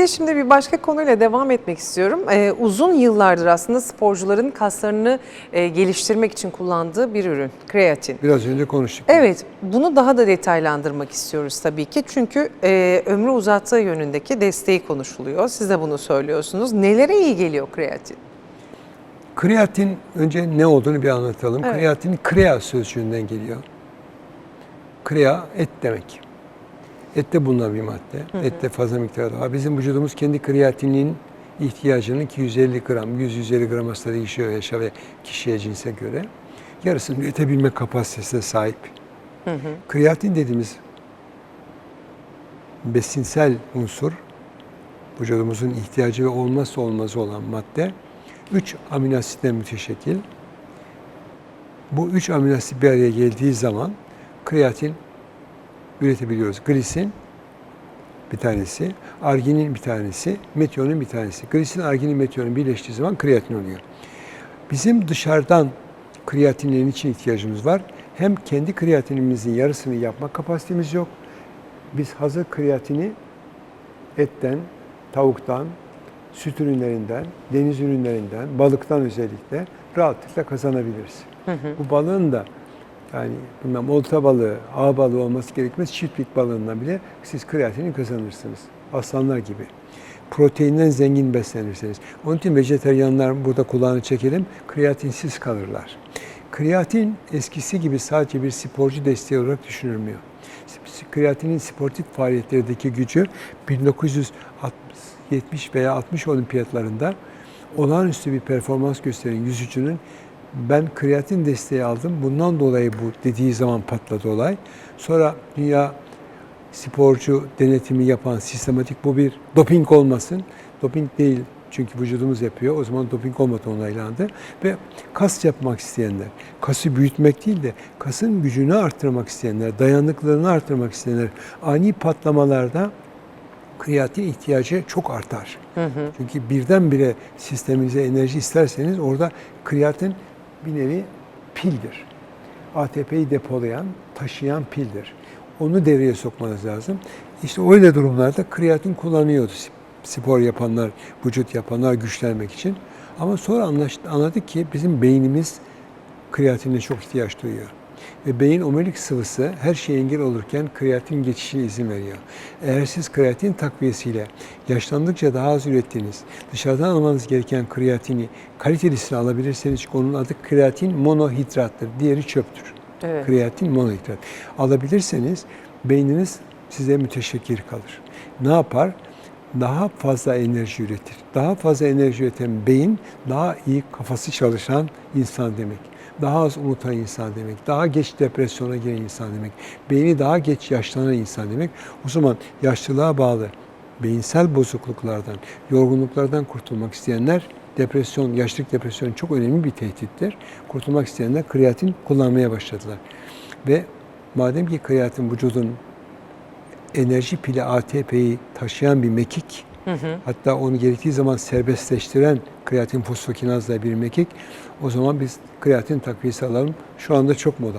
de şimdi bir başka konuyla devam etmek istiyorum. Ee, uzun yıllardır aslında sporcuların kaslarını e, geliştirmek için kullandığı bir ürün, kreatin. Biraz önce konuştuk. Evet, bunu daha da detaylandırmak istiyoruz tabii ki. Çünkü e, ömrü uzattığı yönündeki desteği konuşuluyor. Siz de bunu söylüyorsunuz. Nelere iyi geliyor kreatin? Kreatin önce ne olduğunu bir anlatalım. Evet. Kreatin krea sözcüğünden geliyor. Krea et demek. Ette bulunan bir madde. Ette fazla miktarda var. Bizim vücudumuz kendi kreatinin ihtiyacının 250 gram, 100-150 gram hasta değişiyor yaşa ve kişiye cinse göre. Yarısını üretebilme kapasitesine sahip. Kreatin dediğimiz besinsel unsur, vücudumuzun ihtiyacı ve olmazsa olmazı olan madde, 3 amino asitten müteşekkil. Bu 3 amino asit bir araya geldiği zaman kreatin üretebiliyoruz. Glisin bir tanesi, arginin bir tanesi, metionun bir tanesi. Glisin, arginin, metionun birleştiği zaman kreatin oluyor. Bizim dışarıdan kreatinlerin için ihtiyacımız var. Hem kendi kreatinimizin yarısını yapma kapasitemiz yok. Biz hazır kreatini etten, tavuktan, süt ürünlerinden, deniz ürünlerinden, balıktan özellikle rahatlıkla kazanabiliriz. Bu balığın da yani bilmem olta balığı, ağ balığı olması gerekmez. Çiftlik balığından bile siz kreatini kazanırsınız. Aslanlar gibi. Proteinden zengin beslenirseniz. Onun için vejeteryanlar burada kulağını çekelim. Kreatinsiz kalırlar. Kreatin eskisi gibi sadece bir sporcu desteği olarak düşünülmüyor. Kreatinin sportif faaliyetlerdeki gücü 1970 veya 60 olimpiyatlarında olağanüstü bir performans gösteren yüzücünün ben kreatin desteği aldım. Bundan dolayı bu dediği zaman patladı olay. Sonra dünya sporcu denetimi yapan sistematik bu bir doping olmasın. Doping değil çünkü vücudumuz yapıyor. O zaman doping olmadı onaylandı. Ve kas yapmak isteyenler, kası büyütmek değil de kasın gücünü arttırmak isteyenler, dayanıklılığını arttırmak isteyenler ani patlamalarda kreatin ihtiyacı çok artar. Çünkü birdenbire sisteminize enerji isterseniz orada kreatin bir nevi pildir. ATP'yi depolayan, taşıyan pildir. Onu devreye sokmanız lazım. İşte öyle durumlarda kreatin kullanıyordu spor yapanlar, vücut yapanlar güçlenmek için. Ama sonra anlaştık, anladık ki bizim beynimiz kreatine çok ihtiyaç duyuyor. Ve beyin omurilik sıvısı her şeye engel olurken kreatin geçişine izin veriyor. Eğer siz kreatin takviyesiyle yaşlandıkça daha az ürettiğiniz, dışarıdan almanız gereken kreatini kalitelisini alabilirseniz çünkü onun adı kreatin monohidrattır. Diğeri çöptür. Evet. Kreatin monohidrat. Alabilirseniz beyniniz size müteşekkir kalır. Ne yapar? Daha fazla enerji üretir. Daha fazla enerji üreten beyin daha iyi kafası çalışan insan demek daha az unutan insan demek, daha geç depresyona giren insan demek, beyni daha geç yaşlanan insan demek. O zaman yaşlılığa bağlı beyinsel bozukluklardan, yorgunluklardan kurtulmak isteyenler depresyon, yaşlılık depresyon çok önemli bir tehdittir. Kurtulmak isteyenler kreatin kullanmaya başladılar. Ve madem ki kreatin vücudun enerji pili ATP'yi taşıyan bir mekik, Hatta onu gerektiği zaman serbestleştiren kreatin fosfokinazla bir mekik. O zaman biz kreatin takviyesi alalım. Şu anda çok moda.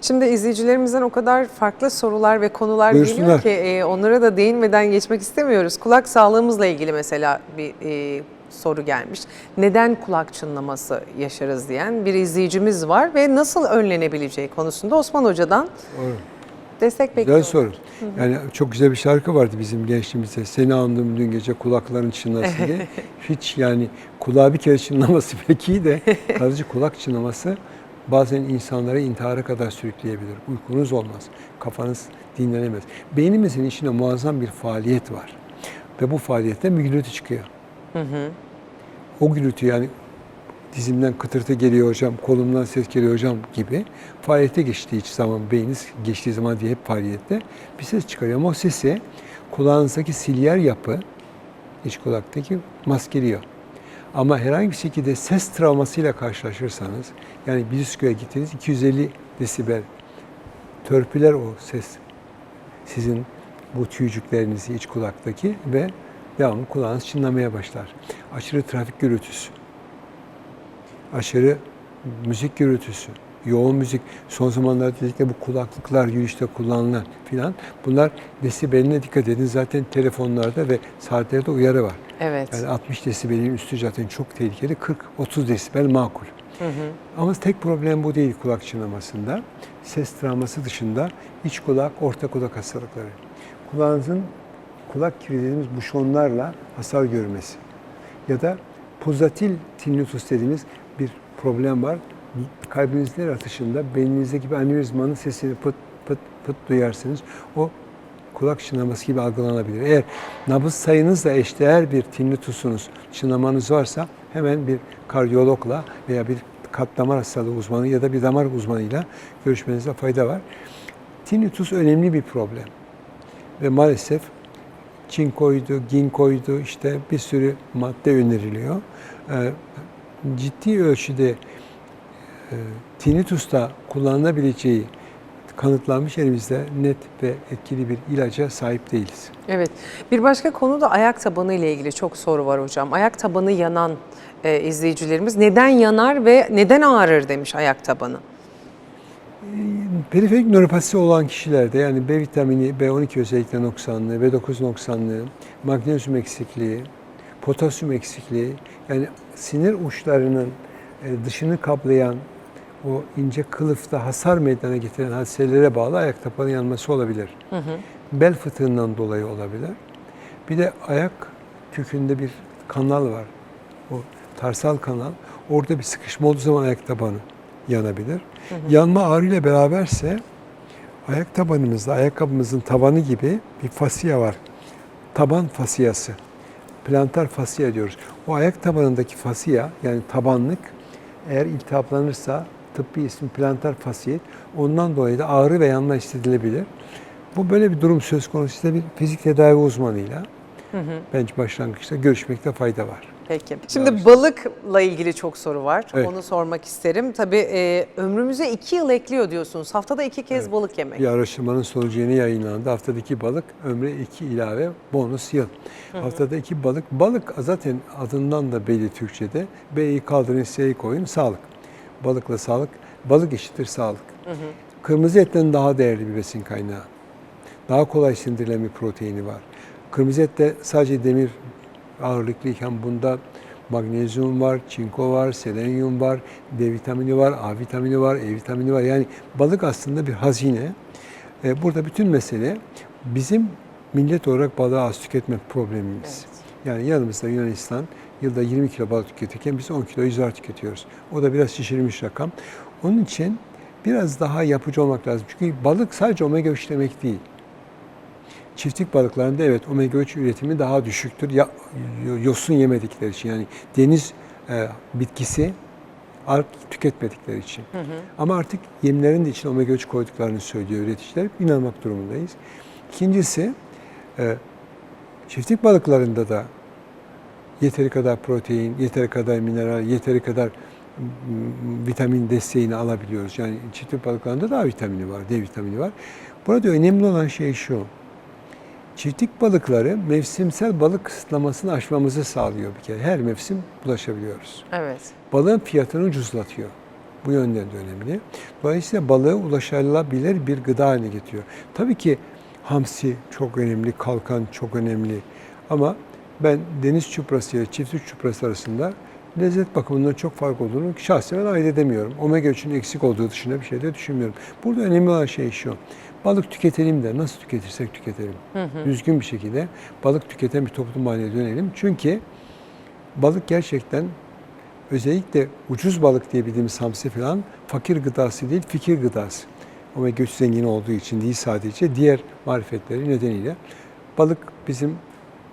Şimdi izleyicilerimizden o kadar farklı sorular ve konular geliyor ki e, onlara da değinmeden geçmek istemiyoruz. Kulak sağlığımızla ilgili mesela bir e, soru gelmiş. Neden kulak çınlaması yaşarız diyen bir izleyicimiz var ve nasıl önlenebileceği konusunda Osman Hoca'dan Doğru. Destek bekliyoruz. soru. Yani çok güzel bir şarkı vardı bizim gençliğimizde. Seni andım dün gece kulakların çınlasın diye. Hiç yani kulağı bir kere çınlaması pek iyi de sadece kulak çınlaması bazen insanları intihara kadar sürükleyebilir. Uykunuz olmaz. Kafanız dinlenemez. Beynimizin içinde muazzam bir faaliyet var. Ve bu faaliyette bir gürültü çıkıyor. O gürültü yani dizimden kıtırtı geliyor hocam, kolumdan ses geliyor hocam gibi faaliyete geçtiği zaman, beyniniz geçtiği zaman diye hep faaliyette bir ses çıkarıyor. Ama o sesi kulağınızdaki silyer yapı, iç kulaktaki maskeliyor. Ama herhangi bir şekilde ses travmasıyla karşılaşırsanız, yani bir diskoya gittiniz 250 desibel törpüler o ses sizin bu tüycüklerinizi iç kulaktaki ve devamlı kulağınız çınlamaya başlar. Aşırı trafik gürültüsü, aşırı müzik gürültüsü yoğun müzik, son zamanlarda özellikle bu kulaklıklar yürüyüşte kullanılan filan bunlar desibeline dikkat edin. Zaten telefonlarda ve saatlerde uyarı var. Evet. Yani 60 desibelin üstü zaten çok tehlikeli. 40-30 desibel makul. Ama tek problem bu değil kulak çınlamasında. Ses travması dışında iç kulak, orta kulak hastalıkları. Kulağınızın kulak kirli dediğimiz buşonlarla hasar görmesi. Ya da pozatil tinnitus dediğimiz problem var. Kalbinizin her atışında beyninizdeki bir anevrizmanın sesini pıt pıt pıt duyarsınız. O kulak çınlaması gibi algılanabilir. Eğer nabız sayınızla eşdeğer bir tinnitusunuz, çınlamanız varsa hemen bir kardiyologla veya bir kalp damar hastalığı uzmanı ya da bir damar uzmanıyla görüşmenizde fayda var. Tinnitus önemli bir problem. Ve maalesef çinkoydu, ginkoydu işte bir sürü madde öneriliyor. Ciddi ölçüde e, tinnitusta kullanılabileceği kanıtlanmış elimizde net ve etkili bir ilaca sahip değiliz. Evet. Bir başka konu da ayak tabanı ile ilgili çok soru var hocam. Ayak tabanı yanan e, izleyicilerimiz neden yanar ve neden ağrır demiş ayak tabanı. Periferik nöropatisi olan kişilerde yani B vitamini, B12 özellikle noksanlığı, B9 noksanlığı, magnezyum eksikliği, potasyum eksikliği yani sinir uçlarının e, dışını kaplayan o ince kılıfta hasar meydana getiren hadiselere bağlı ayak tabanı yanması olabilir. Bel fıtığından dolayı olabilir. Bir de ayak kökünde bir kanal var. O tarsal kanal. Orada bir sıkışma olduğu zaman ayak tabanı yanabilir. Yanma ağrıyla beraberse ayak tabanımızda, ayakkabımızın tabanı gibi bir fasya var. Taban fasyası. Plantar fasya diyoruz. O ayak tabanındaki fasya yani tabanlık eğer iltihaplanırsa tıbbi ismi plantar fasiyet ondan dolayı da ağrı ve yanma hissedilebilir. Bu böyle bir durum söz konusu ise bir fizik tedavi uzmanıyla bence başlangıçta görüşmekte fayda var. Peki. Şimdi balıkla ilgili çok soru var. Evet. Onu sormak isterim. Tabii e, ömrümüze iki yıl ekliyor diyorsunuz. Haftada iki kez balık yemek. Bir araştırmanın sonucu yeni yayınlandı. Haftada iki balık, ömre iki ilave bonus yıl. Haftada iki balık. Balık zaten adından da belli Türkçe'de. B'yi kaldırın, S'yi koyun, sağlık. Balıkla sağlık, balık eşittir sağlık. Kırmızı etten daha değerli bir besin kaynağı. Daha kolay sindirilen bir proteini var. Kırmızı ette sadece demir ağırlıklıyken bunda magnezyum var, çinko var, selenyum var, D vitamini var, A vitamini var, E vitamini var. Yani balık aslında bir hazine. Ee, Burada bütün mesele bizim millet olarak balığı az tüketme problemimiz. Yani yanımızda Yunanistan yılda 20 kilo balık tüketirken biz 10 kilo yüzler tüketiyoruz. O da biraz şişirilmiş rakam. Onun için biraz daha yapıcı olmak lazım. Çünkü balık sadece omega 3 demek değil. Çiftlik balıklarında evet omega 3 üretimi daha düşüktür. Ya, yosun yemedikleri için yani deniz e, bitkisi art tüketmedikleri için. Ama artık yemlerin de içine omega 3 koyduklarını söylüyor üreticiler. İnanmak durumundayız. İkincisi e, çiftlik balıklarında da yeteri kadar protein, yeteri kadar mineral, yeteri kadar vitamin desteğini alabiliyoruz. Yani çiftlik balıklarında da A vitamini var, D vitamini var. Burada önemli olan şey şu. Çiftlik balıkları mevsimsel balık kısıtlamasını aşmamızı sağlıyor bir kere. Her mevsim ulaşabiliyoruz. Evet. Balığın fiyatını ucuzlatıyor. Bu yönden de önemli. Dolayısıyla balığı ulaşılabilir bir gıda haline getiriyor. Tabii ki hamsi çok önemli, kalkan çok önemli. Ama ben deniz çuprası ile çiftlik çuprası arasında lezzet bakımından çok fark olduğunu şahsen ayırt edemiyorum. Omega 3'ün eksik olduğu dışında bir şey de düşünmüyorum. Burada önemli olan şey şu. Balık tüketelim de nasıl tüketirsek tüketelim. Düzgün bir şekilde balık tüketen bir toplum haline dönelim. Çünkü balık gerçekten özellikle ucuz balık diye bildiğimiz hamsi falan fakir gıdası değil, fikir gıdası. Omega 3 zengini olduğu için değil sadece diğer marifetleri nedeniyle balık bizim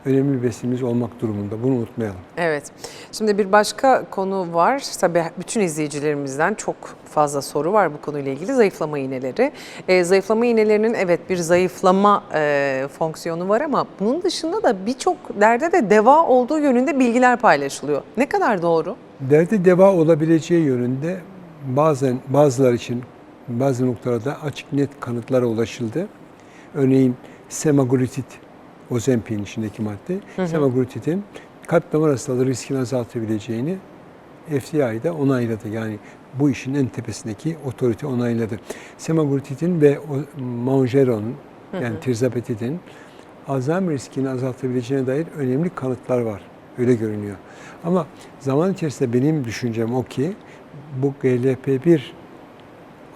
önemli bir besinimiz olmak durumunda. Bunu unutmayalım. Evet. Şimdi bir başka konu var. Tabii bütün izleyicilerimizden çok fazla soru var bu konuyla ilgili. Zayıflama iğneleri. Ee, zayıflama iğnelerinin evet bir zayıflama e, fonksiyonu var ama bunun dışında da birçok derde de deva olduğu yönünde bilgiler paylaşılıyor. Ne kadar doğru? Derde deva olabileceği yönünde bazen bazılar için bazı noktalarda açık net kanıtlara ulaşıldı. Örneğin semaglutid, Ozempic'in içindeki madde, semaglutidin kalp damar hastalığı riskini azaltabileceğini da onayladı. Yani bu işin en tepesindeki otorite onayladı. Semaglutidin ve Mounjaro,'nun yani tirzepatidin Alzheimer riskini azaltabileceğine dair önemli kanıtlar var. Öyle görünüyor. Ama zaman içerisinde benim düşüncem o ki bu GLP-1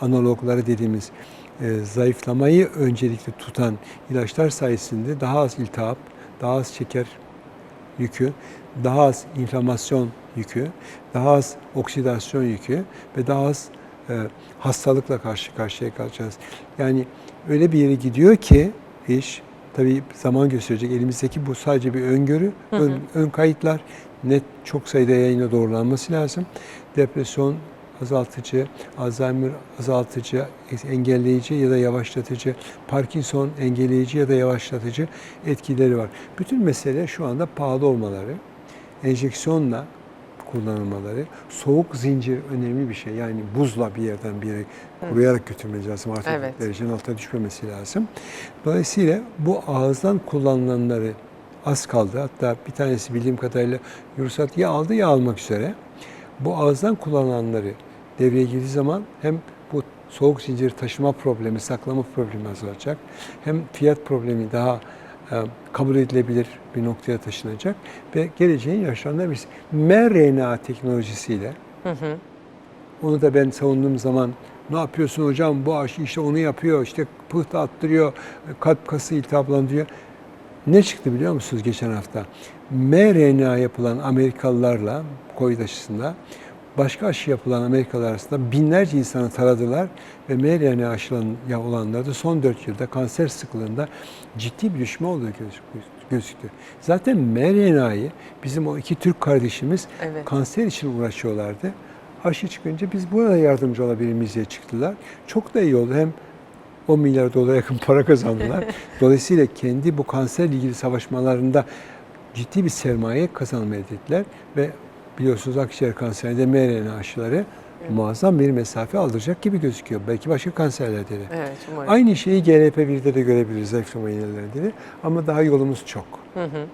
analogları dediğimiz e, zayıflamayı öncelikli tutan ilaçlar sayesinde daha az iltihap, daha az şeker yükü, daha az inflamasyon yükü, daha az oksidasyon yükü ve daha az e, hastalıkla karşı karşıya kalacağız. Yani öyle bir yere gidiyor ki iş tabii zaman gösterecek. Elimizdeki bu sadece bir öngörü, ön, ön kayıtlar net çok sayıda yayına doğrulanması lazım. Depresyon azaltıcı, Alzheimer azaltıcı, engelleyici ya da yavaşlatıcı, Parkinson engelleyici ya da yavaşlatıcı etkileri var. Bütün mesele şu anda pahalı olmaları, enjeksiyonla kullanılmaları, soğuk zincir önemli bir şey. Yani buzla bir yerden bir yere kuruyarak götürmeniz lazım. Artık Evet. derecenin altına düşmemesi lazım. Dolayısıyla bu ağızdan kullanılanları az kaldı. Hatta bir tanesi bildiğim kadarıyla ruhsat ya aldı ya almak üzere. Bu ağızdan kullanılanları devreye girdiği zaman hem bu soğuk zincir taşıma problemi, saklama problemi azalacak. Hem fiyat problemi daha e, kabul edilebilir bir noktaya taşınacak ve geleceğin yaşlarında biz mRNA teknolojisiyle onu da ben savunduğum zaman ne yapıyorsun hocam bu aşı işte onu yapıyor işte pıhtı attırıyor kalp kası iltihaplandırıyor. Ne çıktı biliyor musunuz geçen hafta? mRNA yapılan Amerikalılarla COVID aşısında başka aşı yapılan Amerikalılar arasında binlerce insanı taradılar ve mRNA aşılan ya olanlarda son 4 yılda kanser sıklığında ciddi bir düşme olduğu gözük- gözüktü. Zaten mRNA'yı bizim o iki Türk kardeşimiz Evet. kanser için uğraşıyorlardı. Aşı çıkınca biz burada yardımcı olabilir miyiz diye çıktılar. Çok da iyi oldu. Hem 10 milyar dolara yakın para kazandılar. Dolayısıyla kendi bu kanserle ilgili savaşmalarında ciddi bir sermaye kazanma elde ettiler ve biliyorsunuz akciğer kanserinde mRNA aşıları muazzam bir mesafe aldıracak gibi gözüküyor. Belki başka kanserlerde de. Evet umarım. Aynı şeyi GLP-1'de de görebiliriz zayıflama iğnelerinde de ama daha yolumuz çok. Hı hı.